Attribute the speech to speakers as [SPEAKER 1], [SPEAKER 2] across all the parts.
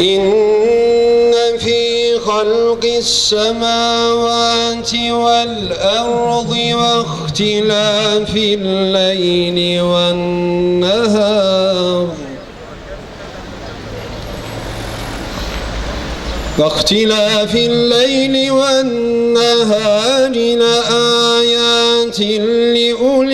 [SPEAKER 1] إن في خلق السماوات والأرض واختلاف الليل والنهار. واختلاف الليل والنهار لآيات لأولي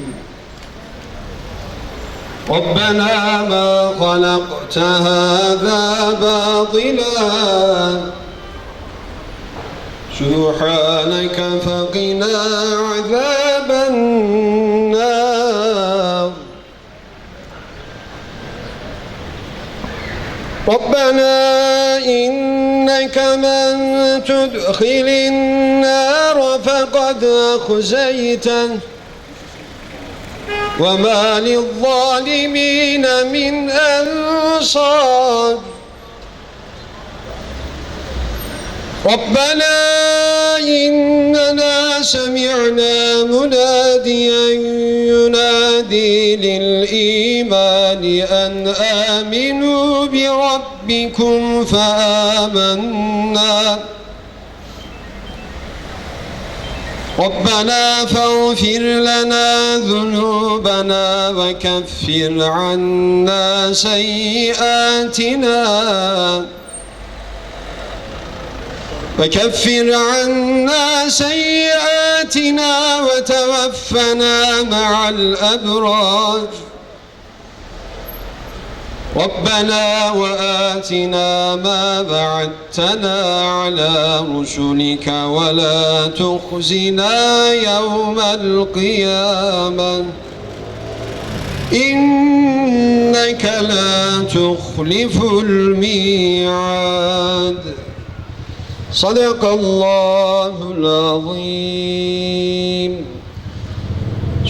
[SPEAKER 1] ربنا ما خلقت هذا باطلا. سبحانك فقنا عذاب النار. ربنا إنك من تدخل النار فقد أخزيته. وما للظالمين من أنصار. ربنا إننا سمعنا مناديا ينادي للإيمان أن آمنوا بربكم فآمنا. ربنا فاغفر لنا ذنوبنا وكفر عنا سيئاتنا وكفر عنا سيئاتنا وتوفنا مع الأبرار. ربنا وآتنا ما بعدتنا على رسلك ولا تخزنا يوم القيامة. إنك لا تخلف الميعاد. صدق الله العظيم.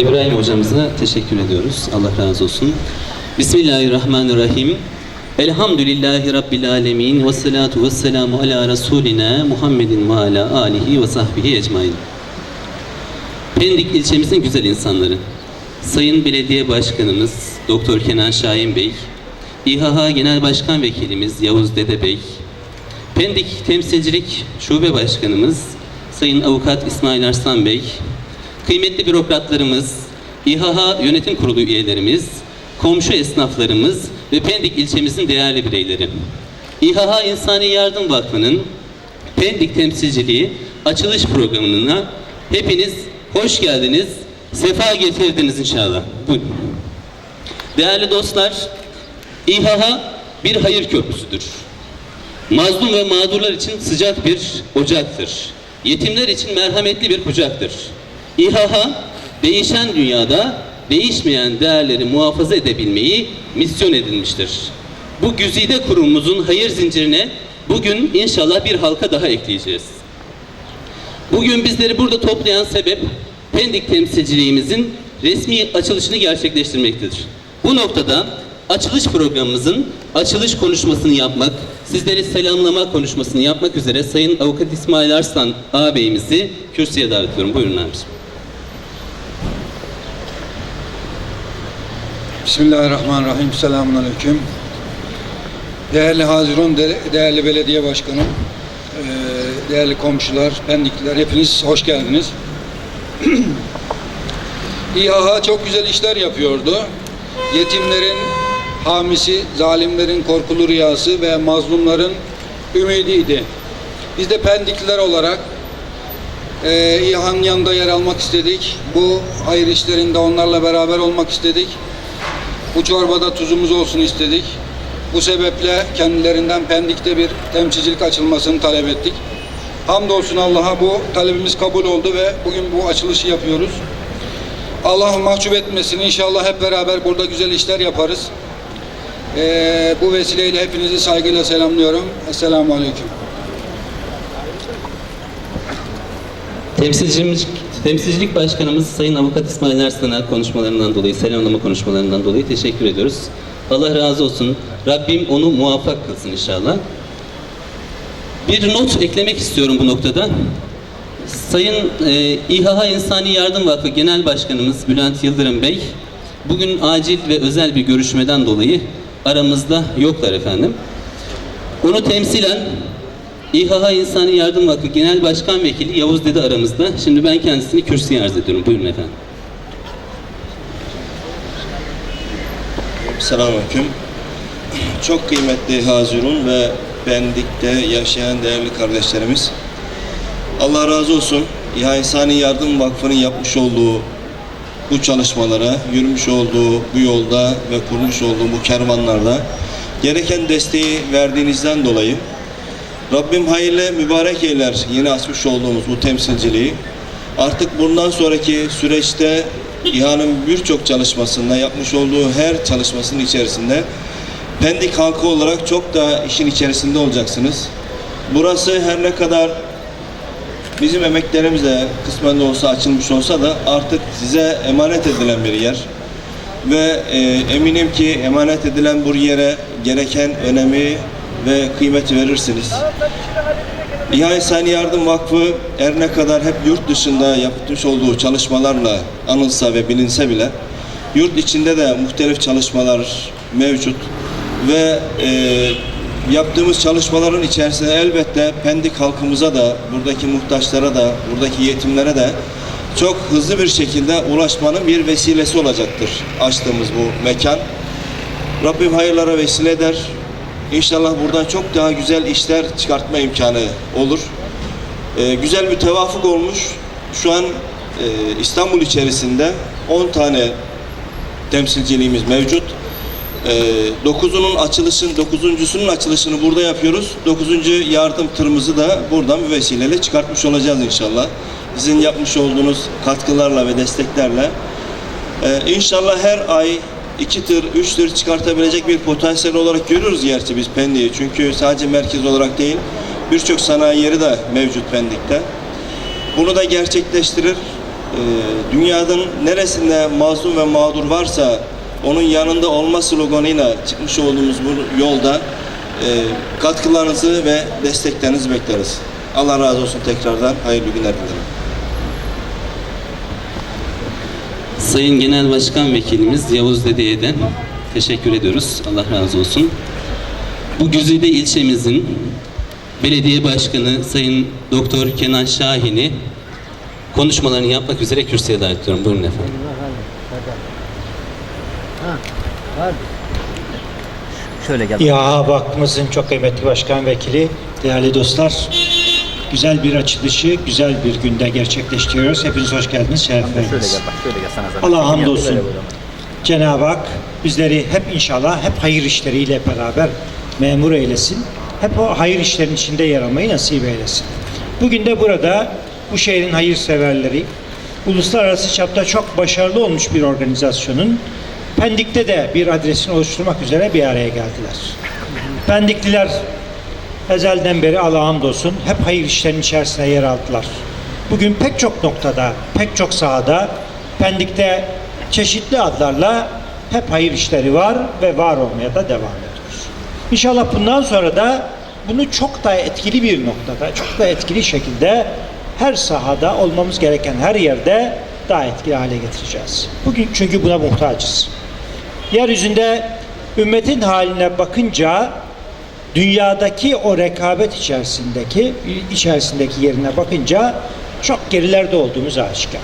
[SPEAKER 2] İbrahim hocamıza teşekkür ediyoruz. Allah razı olsun. Bismillahirrahmanirrahim. Elhamdülillahi Rabbil alemin. Ve salatu ala Resulina Muhammedin ve ala alihi ve sahbihi ecmain. Pendik ilçemizin güzel insanları. Sayın Belediye Başkanımız Doktor Kenan Şahin Bey, İHH Genel Başkan Vekilimiz Yavuz Dede Bey, Pendik Temsilcilik Şube Başkanımız Sayın Avukat İsmail Arslan Bey, kıymetli bürokratlarımız, İHH Yönetim Kurulu üyelerimiz, komşu esnaflarımız ve Pendik ilçemizin değerli bireyleri. İHH İnsani Yardım Vakfı'nın Pendik temsilciliği açılış programına hepiniz hoş geldiniz, sefa getirdiniz inşallah. Buyurun. Değerli dostlar, İHH bir hayır köprüsüdür. Mazlum ve mağdurlar için sıcak bir ocaktır. Yetimler için merhametli bir kucaktır. İHH, değişen dünyada değişmeyen değerleri muhafaza edebilmeyi misyon edinmiştir. Bu güzide kurumumuzun hayır zincirine bugün inşallah bir halka daha ekleyeceğiz. Bugün bizleri burada toplayan sebep Pendik temsilciliğimizin resmi açılışını gerçekleştirmektedir. Bu noktada açılış programımızın açılış konuşmasını yapmak, sizleri selamlama konuşmasını yapmak üzere Sayın Avukat İsmail Arslan ağabeyimizi kürsüye davet ediyorum. Buyurun abiciğim.
[SPEAKER 3] Bismillahirrahmanirrahim. Selamun Aleyküm. Değerli Hazirun, de- değerli belediye başkanım, eee, değerli komşular, pendikliler, hepiniz hoş geldiniz. İHA çok güzel işler yapıyordu. Yetimlerin hamisi, zalimlerin korkulu rüyası ve mazlumların ümidiydi. Biz de Pendikliler olarak e, İHA'nın yanında yer almak istedik. Bu hayır işlerinde onlarla beraber olmak istedik. Bu çorbada tuzumuz olsun istedik. Bu sebeple kendilerinden Pendik'te bir temsilcilik açılmasını talep ettik. Hamdolsun Allah'a bu talebimiz kabul oldu ve bugün bu açılışı yapıyoruz. Allah mahcup etmesin. İnşallah hep beraber burada güzel işler yaparız. Ee, bu vesileyle hepinizi saygıyla selamlıyorum. Esselamu Aleyküm.
[SPEAKER 2] Temsilcimiz, temsilcilik başkanımız Sayın Avukat İsmail Arslan'a konuşmalarından dolayı, selamlama konuşmalarından dolayı teşekkür ediyoruz. Allah razı olsun. Rabbim onu muvaffak kılsın inşallah. Bir not eklemek istiyorum bu noktada. Sayın e, İHA İnsani Yardım Vakfı Genel Başkanımız Bülent Yıldırım Bey, bugün acil ve özel bir görüşmeden dolayı aramızda yoklar efendim. Onu temsilen İHA İnsani Yardım Vakfı Genel Başkan Vekili Yavuz Dede aramızda. Şimdi ben kendisini kürsüye arz ediyorum. Buyurun efendim.
[SPEAKER 4] Selamünaleyküm. Çok kıymetli Hazirun ve Pendik'te yaşayan değerli kardeşlerimiz. Allah razı olsun. İHA İnsani Yardım Vakfı'nın yapmış olduğu bu çalışmalara, yürümüş olduğu bu yolda ve kurmuş olduğu bu kervanlarda gereken desteği verdiğinizden dolayı Rabbim hayırlı mübarek eyler yeni açmış olduğumuz bu temsilciliği. Artık bundan sonraki süreçte İHA'nın birçok çalışmasında yapmış olduğu her çalışmasının içerisinde Pendik halkı olarak çok da işin içerisinde olacaksınız. Burası her ne kadar bizim emeklerimizle kısmen de olsa açılmış olsa da artık size emanet edilen bir yer. Ve e, eminim ki emanet edilen bu yere gereken önemi ve kıymeti verirsiniz. İHA İnsani Yardım Vakfı her ne kadar hep yurt dışında yapmış olduğu çalışmalarla anılsa ve bilinse bile yurt içinde de muhtelif çalışmalar mevcut ve e, yaptığımız çalışmaların içerisinde elbette Pendik halkımıza da buradaki muhtaçlara da buradaki yetimlere de çok hızlı bir şekilde ulaşmanın bir vesilesi olacaktır açtığımız bu mekan. Rabbim hayırlara vesile eder. İnşallah buradan çok daha güzel işler çıkartma imkanı olur. Ee, güzel bir tevafuk olmuş. Şu an e, İstanbul içerisinde 10 tane temsilciliğimiz mevcut. Ee, dokuzunun açılışın, dokuzuncusunun açılışını burada yapıyoruz. Dokuzuncu yardım tırımızı da buradan bir vesileyle çıkartmış olacağız inşallah. Sizin yapmış olduğunuz katkılarla ve desteklerle. Ee, inşallah her ay iki tır, üç tır çıkartabilecek bir potansiyel olarak görüyoruz gerçi biz Pendik'i. Çünkü sadece merkez olarak değil, birçok sanayi yeri de mevcut Pendik'te. Bunu da gerçekleştirir. Ee, dünyanın neresinde mazlum ve mağdur varsa onun yanında olma sloganıyla çıkmış olduğumuz bu yolda e, katkılarınızı ve desteklerinizi bekleriz. Allah razı olsun tekrardan. Hayırlı günler dilerim.
[SPEAKER 2] Sayın Genel Başkan Vekilimiz Yavuz Dede'ye de teşekkür ediyoruz. Allah razı olsun. Bu güzide ilçemizin belediye başkanı Sayın Doktor Kenan Şahin'i konuşmalarını yapmak üzere kürsüye davet ediyorum. Buyurun efendim.
[SPEAKER 5] Şöyle gel.
[SPEAKER 6] İHA Vakfımızın çok kıymetli başkan vekili, değerli dostlar. Güzel bir açılışı, güzel bir günde gerçekleştiriyoruz. Hepiniz hoş geldiniz, şeref verdiniz. Allah hamdolsun. Cenab-ı Hak bizleri hep inşallah hep hayır işleriyle beraber memur eylesin. Hep o hayır işlerin içinde yer almayı nasip eylesin. Bugün de burada bu şehrin hayırseverleri, uluslararası çapta çok başarılı olmuş bir organizasyonun Pendik'te de bir adresini oluşturmak üzere bir araya geldiler. Pendikliler ezelden beri Allah'a hamdolsun hep hayır işlerinin içerisinde yer aldılar. Bugün pek çok noktada, pek çok sahada Pendik'te çeşitli adlarla hep hayır işleri var ve var olmaya da devam ediyor. İnşallah bundan sonra da bunu çok daha etkili bir noktada, çok daha etkili şekilde her sahada olmamız gereken her yerde daha etkili hale getireceğiz. Bugün çünkü buna muhtacız. Yeryüzünde ümmetin haline bakınca dünyadaki o rekabet içerisindeki içerisindeki yerine bakınca çok gerilerde olduğumuz aşikar.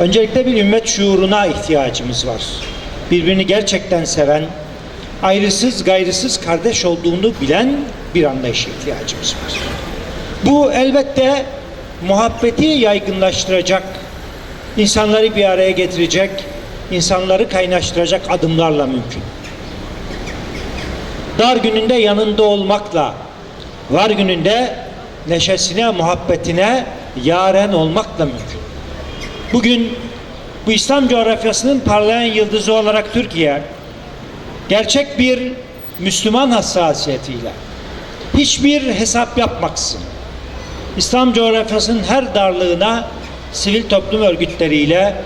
[SPEAKER 6] Öncelikle bir ümmet şuuruna ihtiyacımız var. Birbirini gerçekten seven, ayrısız gayrısız kardeş olduğunu bilen bir anlayışa ihtiyacımız var. Bu elbette muhabbeti yaygınlaştıracak, insanları bir araya getirecek, insanları kaynaştıracak adımlarla mümkün. Dar gününde yanında olmakla, var gününde neşesine, muhabbetine yaren olmakla mümkün. Bugün bu İslam coğrafyasının parlayan yıldızı olarak Türkiye, gerçek bir Müslüman hassasiyetiyle, hiçbir hesap yapmaksızın, İslam coğrafyasının her darlığına sivil toplum örgütleriyle,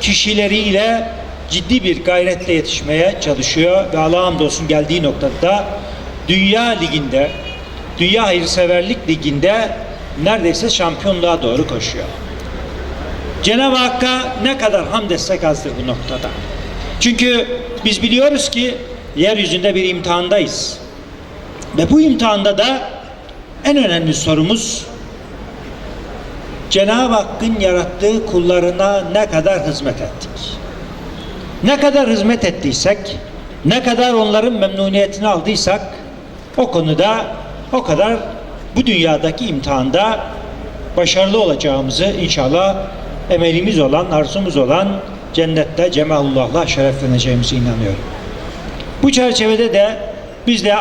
[SPEAKER 6] kişileriyle ciddi bir gayretle yetişmeye çalışıyor ve Allah'a hamdolsun geldiği noktada Dünya Ligi'nde, Dünya Hayırseverlik Ligi'nde neredeyse şampiyonluğa doğru koşuyor. Cenab-ı Hakk'a ne kadar hamd etsek azdır bu noktada. Çünkü biz biliyoruz ki yeryüzünde bir imtihandayız. Ve bu imtihanda da en önemli sorumuz Cenab-ı Hakk'ın yarattığı kullarına ne kadar hizmet ettik? Ne kadar hizmet ettiysek, ne kadar onların memnuniyetini aldıysak o konuda o kadar bu dünyadaki imtihanda başarılı olacağımızı inşallah emelimiz olan, arzumuz olan cennette cemalullah'la şerefleneceğimize inanıyorum. Bu çerçevede de biz de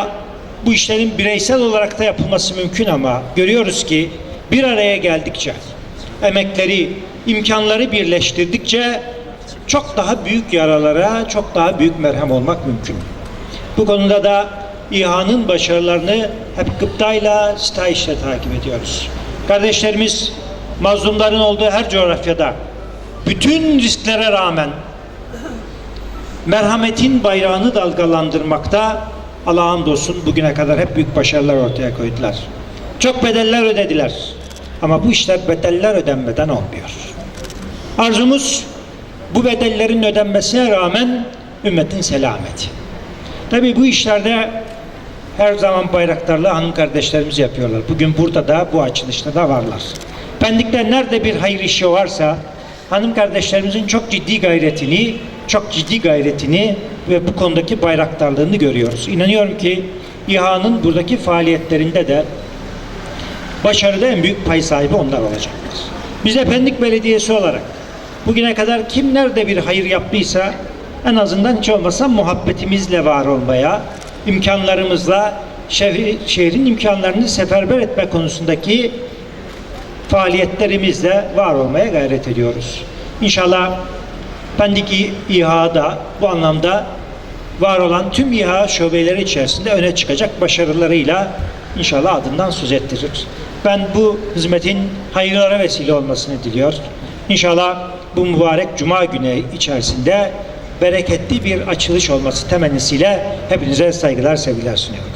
[SPEAKER 6] bu işlerin bireysel olarak da yapılması mümkün ama görüyoruz ki bir araya geldikçe, emekleri, imkanları birleştirdikçe çok daha büyük yaralara, çok daha büyük merhem olmak mümkün. Bu konuda da İHA'nın başarılarını hep gıptayla, sitayişle takip ediyoruz. Kardeşlerimiz mazlumların olduğu her coğrafyada bütün risklere rağmen merhametin bayrağını dalgalandırmakta Allah'a hamdolsun bugüne kadar hep büyük başarılar ortaya koydular. Çok bedeller ödediler. Ama bu işler bedeller ödenmeden olmuyor. Arzumuz bu bedellerin ödenmesine rağmen ümmetin selameti. Tabi bu işlerde her zaman bayraktarlı hanım kardeşlerimiz yapıyorlar. Bugün burada da bu açılışta da varlar. Pendik'te nerede bir hayır işi varsa hanım kardeşlerimizin çok ciddi gayretini, çok ciddi gayretini ve bu konudaki bayraktarlığını görüyoruz. İnanıyorum ki İHA'nın buradaki faaliyetlerinde de başarıda en büyük pay sahibi onlar olacaktır. Biz Pendik Belediyesi olarak bugüne kadar kim nerede bir hayır yaptıysa en azından hiç olmazsa muhabbetimizle var olmaya, imkanlarımızla şehri- şehrin imkanlarını seferber etme konusundaki faaliyetlerimizle var olmaya gayret ediyoruz. İnşallah Pendik İHA'da bu anlamda var olan tüm İHA şubeleri içerisinde öne çıkacak başarılarıyla inşallah adından söz ettirir. Ben bu hizmetin hayırlara vesile olmasını diliyor. İnşallah bu mübarek Cuma günü içerisinde bereketli bir açılış olması temennisiyle hepinize saygılar, sevgiler sunuyorum.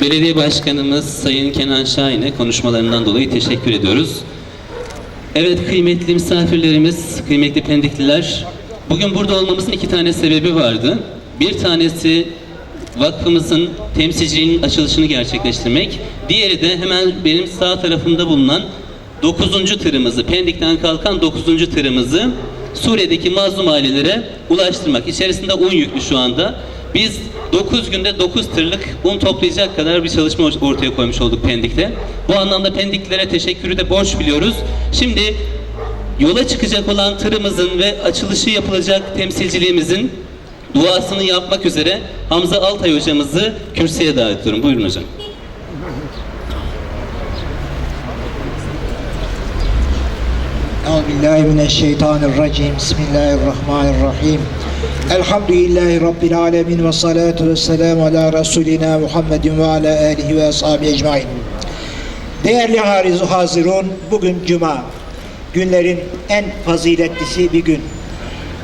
[SPEAKER 2] Belediye Başkanımız Sayın Kenan Şahin'e konuşmalarından dolayı teşekkür ediyoruz. Evet kıymetli misafirlerimiz, kıymetli pendikliler, bugün burada olmamızın iki tane sebebi vardı. Bir tanesi vakfımızın temsilciliğinin açılışını gerçekleştirmek. Diğeri de hemen benim sağ tarafımda bulunan 9. tırımızı, Pendik'ten kalkan 9. tırımızı Suriye'deki mazlum ailelere ulaştırmak. İçerisinde un yüklü şu anda. Biz 9 günde 9 tırlık un toplayacak kadar bir çalışma ortaya koymuş olduk Pendik'te. Bu anlamda Pendiklilere teşekkürü de borç biliyoruz. Şimdi yola çıkacak olan tırımızın ve açılışı yapılacak temsilciliğimizin duasını yapmak üzere Hamza Altay hocamızı kürsüye davet ediyorum. Buyurun hocam.
[SPEAKER 7] Euzubillahimineşşeytanirracim. Bismillahirrahmanirrahim. Elhamdülillahi Rabbil alemin ve salatu ve selamu ala Resulina Muhammedin ve ala alihi ve ashabi ecmain. Değerli harizu hazirun, bugün Cuma. Günlerin en faziletlisi bir gün.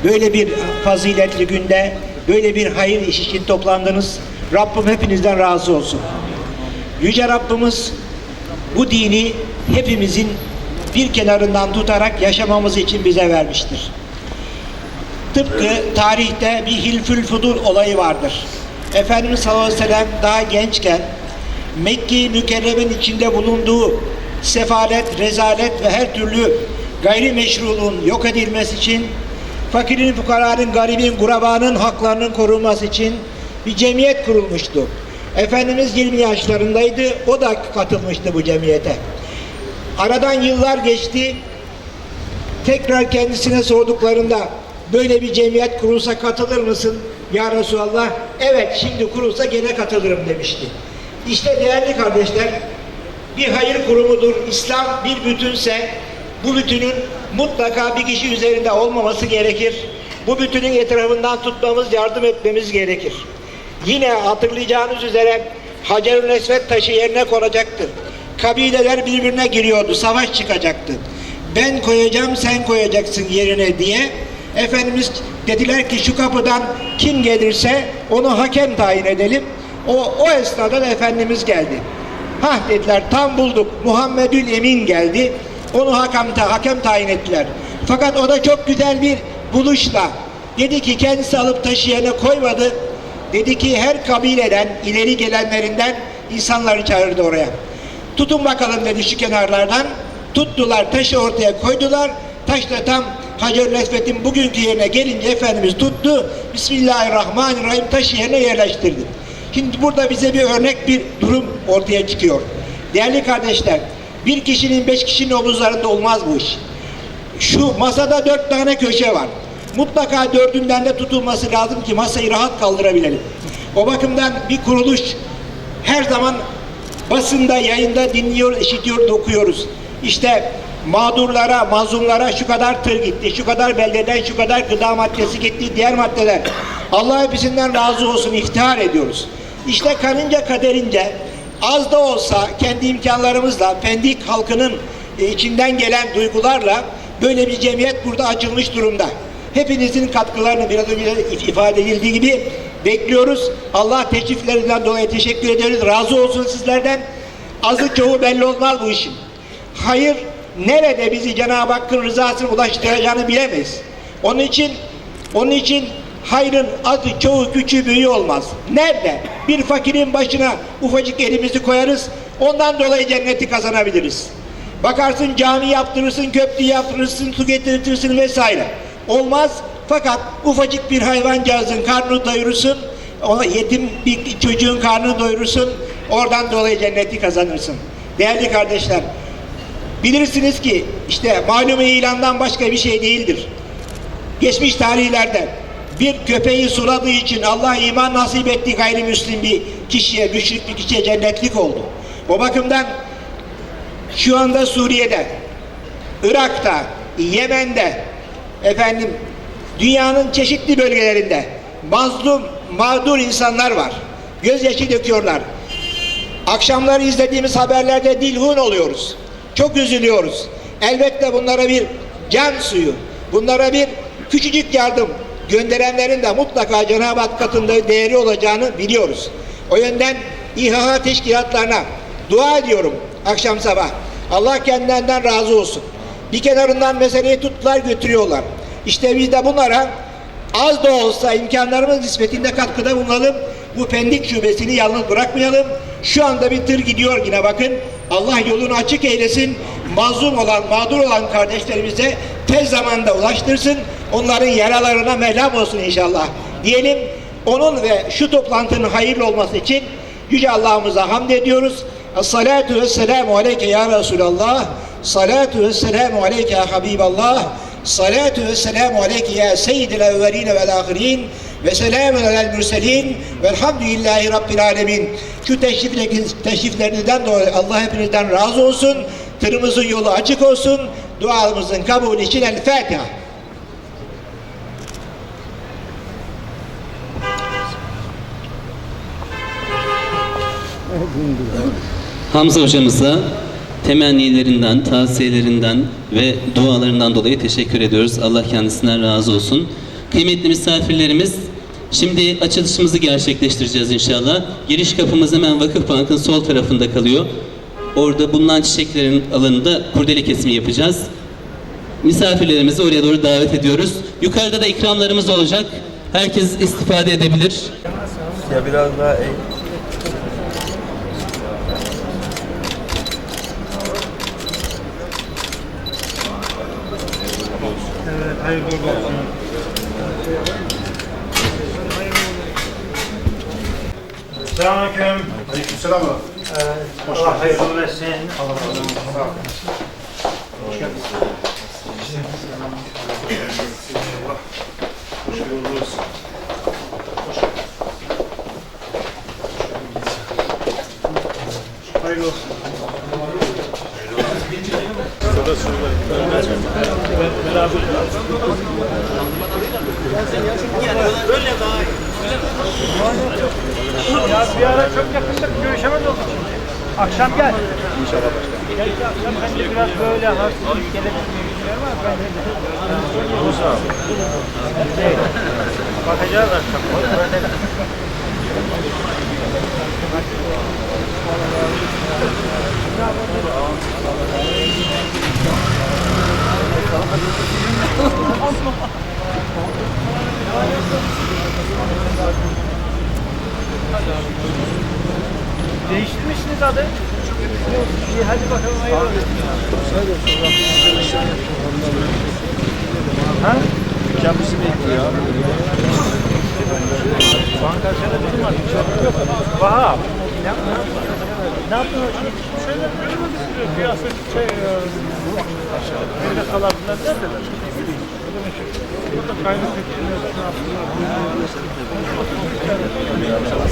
[SPEAKER 7] Böyle bir faziletli günde böyle bir hayır iş için toplandınız. Rabbim hepinizden razı olsun. Yüce Rabbimiz bu dini hepimizin bir kenarından tutarak yaşamamız için bize vermiştir. Tıpkı tarihte bir Hilfül Fudur olayı vardır. Efendimiz sallallahu aleyhi ve sellem daha gençken Mekke-i Mükerreme'nin içinde bulunduğu sefalet, rezalet ve her türlü gayrimeşruluğun yok edilmesi için fakirin, fukaranın, garibin, gurabanın haklarının korunması için bir cemiyet kurulmuştu. Efendimiz 20 yaşlarındaydı, o da katılmıştı bu cemiyete. Aradan yıllar geçti, tekrar kendisine sorduklarında böyle bir cemiyet kurulsa katılır mısın? Ya Resulallah, evet şimdi kurulsa gene katılırım demişti. İşte değerli kardeşler, bir hayır kurumudur. İslam bir bütünse bu bütünün mutlaka bir kişi üzerinde olmaması gerekir. Bu bütünün etrafından tutmamız, yardım etmemiz gerekir. Yine hatırlayacağınız üzere Hacerül Esved taşı yerine konacaktır. Kabileler birbirine giriyordu, savaş çıkacaktı. Ben koyacağım, sen koyacaksın yerine diye. Efendimiz dediler ki şu kapıdan kim gelirse onu hakem tayin edelim. O, o esnada da Efendimiz geldi. Hah dediler tam bulduk. Muhammedül Emin geldi. Onu hakem, ta- hakem tayin ettiler. Fakat o da çok güzel bir buluşla dedi ki kendisi alıp taşı yerine koymadı. Dedi ki her kabileden ileri gelenlerinden insanları çağırdı oraya. Tutun bakalım dedi şu kenarlardan. Tuttular taşı ortaya koydular. Taş da tam Hacer-ül Esved'in bugünkü yerine gelince Efendimiz tuttu. Bismillahirrahmanirrahim taşı yerine yerleştirdi. Şimdi burada bize bir örnek bir durum ortaya çıkıyor. Değerli kardeşler, bir kişinin beş kişinin omuzlarında olmaz bu iş. Şu masada dört tane köşe var. Mutlaka dördünden de tutulması lazım ki masayı rahat kaldırabilelim. O bakımdan bir kuruluş her zaman basında, yayında dinliyor, işitiyor, okuyoruz. İşte mağdurlara, mazlumlara şu kadar tır gitti, şu kadar beldeden şu kadar gıda maddesi gitti, diğer maddeler. Allah hepsinden razı olsun, iftihar ediyoruz. İşte kanınca kaderince az da olsa kendi imkanlarımızla, Pendik halkının e, içinden gelen duygularla böyle bir cemiyet burada açılmış durumda. Hepinizin katkılarını biraz önce if- ifade edildiği gibi bekliyoruz. Allah teşriflerinden dolayı teşekkür ederiz. Razı olsun sizlerden. Azı çoğu belli olmaz bu işin. Hayır nerede bizi Cenab-ı Hakk'ın rızasına ulaştıracağını bilemeyiz. Onun için onun için hayrın azı çoğu küçüğü büyüğü olmaz. Nerede? Bir fakirin başına ufacık elimizi koyarız. Ondan dolayı cenneti kazanabiliriz. Bakarsın cami yaptırırsın, köprü yaptırırsın, su getirirsin vesaire. Olmaz. Fakat ufacık bir hayvancağızın karnını doyurursun. Ona yetim bir çocuğun karnını doyurursun. Oradan dolayı cenneti kazanırsın. Değerli kardeşler, bilirsiniz ki işte malum ilandan başka bir şey değildir. Geçmiş tarihlerde bir köpeği suladığı için Allah iman nasip etti gayrimüslim bir kişiye, müşrik bir kişiye cennetlik oldu. O bakımdan şu anda Suriye'de, Irak'ta, Yemen'de, efendim dünyanın çeşitli bölgelerinde mazlum, mağdur insanlar var. Gözyaşı döküyorlar. Akşamları izlediğimiz haberlerde dilhun oluyoruz. Çok üzülüyoruz. Elbette bunlara bir can suyu, bunlara bir küçücük yardım gönderenlerin de mutlaka Cenab-ı Hak katında değeri olacağını biliyoruz. O yönden İHA teşkilatlarına dua ediyorum akşam sabah. Allah kendilerinden razı olsun. Bir kenarından meseleyi tuttular götürüyorlar. İşte biz de bunlara az da olsa imkanlarımız nispetinde katkıda bulunalım. Bu Pendik şubesini yalnız bırakmayalım. Şu anda bir tır gidiyor yine bakın. Allah yolunu açık eylesin. Mazlum olan, mağdur olan kardeşlerimize tez zamanda ulaştırsın. Onların yaralarına merhem olsun inşallah. Diyelim onun ve şu toplantının hayırlı olması için Yüce Allah'ımıza hamd ediyoruz. Salatu ve selamu aleyke ya Resulallah. Salatu ve selamu aleyke ya Habiballah. Salatu ve selamu aleyke ya seyyidil evveline vel ahirin. Ve selamun alel mürselin. Velhamdülillahi Rabbil alemin. Şu teşrifle- teşriflerinizden dolayı Allah hepinizden razı olsun. Tırımızın yolu açık olsun. Duamızın kabulü için El Fatiha.
[SPEAKER 2] Hamza hocamıza temennilerinden, tavsiyelerinden ve dualarından dolayı teşekkür ediyoruz. Allah kendisinden razı olsun. Kıymetli misafirlerimiz, şimdi açılışımızı gerçekleştireceğiz inşallah. Giriş kapımız hemen Vakıfbank'ın sol tarafında kalıyor. Orada bulunan çiçeklerin alanında kurdele kesimi yapacağız. Misafirlerimizi oraya doğru davet ediyoruz. Yukarıda da ikramlarımız olacak. Herkes istifade edebilir.
[SPEAKER 4] Ya biraz daha.
[SPEAKER 6] Hayırlı olsun. Selamünaleyküm.
[SPEAKER 8] Aleykümselam.
[SPEAKER 6] Allah hayırlı etsin. Allah razı olsun. Hayırlı olsun. Ya bir ara çok yakında görüşemez olduk. Akşam gel. İnşallah başkanım. Belki akşam ben de biraz böyle hafif gelebilir miyim bilmiyorum ama ben de. Musa. Evet. Bakacağız akşam. Kontrol edelim. Değiştirmişsiniz adı. İyi, hadi bakalım hayırlı Ha? Kendisi bekliyor. Banka şöyle bizim var. Vahap. Ne yaptın? Ne yaptın? Şeyler görmediniz mi? Piyasa şey, evde kalanlar neredeler? Burada kaynak ettiğiniz ne yaptılar?